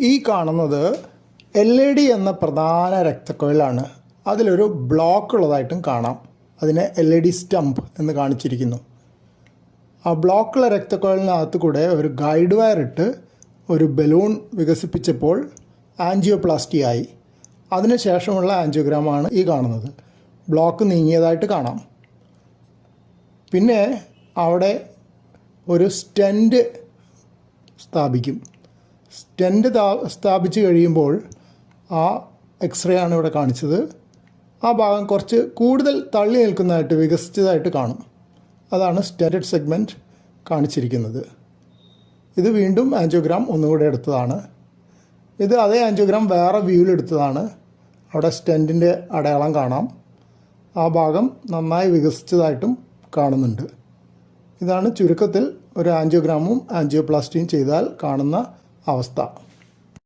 ഈ കാണുന്നത് L A D എന്ന പ്രധാന രക്തക്കൊഴലാണ്. അതിലൊരു ബ്ലോക്ക് ഉള്ളതായിട്ടും കാണാം. അതിനെ എൽ എ ഡി സ്റ്റംപ് എന്ന് കാണിച്ചിരിക്കുന്നു. ആ ബ്ലോക്കുള്ള രക്തക്കൊഴലിനകത്ത് കൂടെ ഒരു ഗൈഡ് വയർ ഇട്ട് ഒരു ബലൂൺ വികസിപ്പിച്ചപ്പോൾ ആൻജിയോപ്ലാസ്റ്റി ആയി. അതിനുശേഷമുള്ള ആൻജിയോഗ്രാമാണ് ഈ കാണുന്നത്. ബ്ലോക്ക് നീങ്ങിയതായിട്ട് കാണാം. പിന്നെ അവിടെ ഒരു സ്റ്റെന്റ് സ്ഥാപിക്കും. സ്റ്റെന്റ് സ്ഥാപിച്ച് കഴിയുമ്പോൾ ആ എക്സ്റേ ആണ് ഇവിടെ കാണിച്ചത്. ആ ഭാഗം കുറച്ച് കൂടുതൽ തള്ളി നിൽക്കുന്നതായിട്ട് വികസിച്ചതായിട്ട് കാണും. അതാണ് സ്റ്റെൻഡ് സെഗ്മെന്റ് കാണിച്ചിരിക്കുന്നത്. ഇത് വീണ്ടും ആൻജിയോഗ്രാം ഒന്നുകൂടെ എടുത്തതാണ്. ഇത് അതേ ആൻജിയോഗ്രാം വേറെ വ്യൂവിൽ എടുത്തതാണ്. അവിടെ സ്റ്റെന്റിന്റെ അടയാളം കാണാം. ആ ഭാഗം നന്നായി വികസിച്ചതായിട്ടും കാണുന്നുണ്ട്. ഇതാണ് ചുരുക്കത്തിൽ ഒരു ആൻജിയോഗ്രാമും ആൻജിയോപ്ലാസ്റ്റിയും ചെയ്താൽ കാണുന്ന അവസ്ഥ.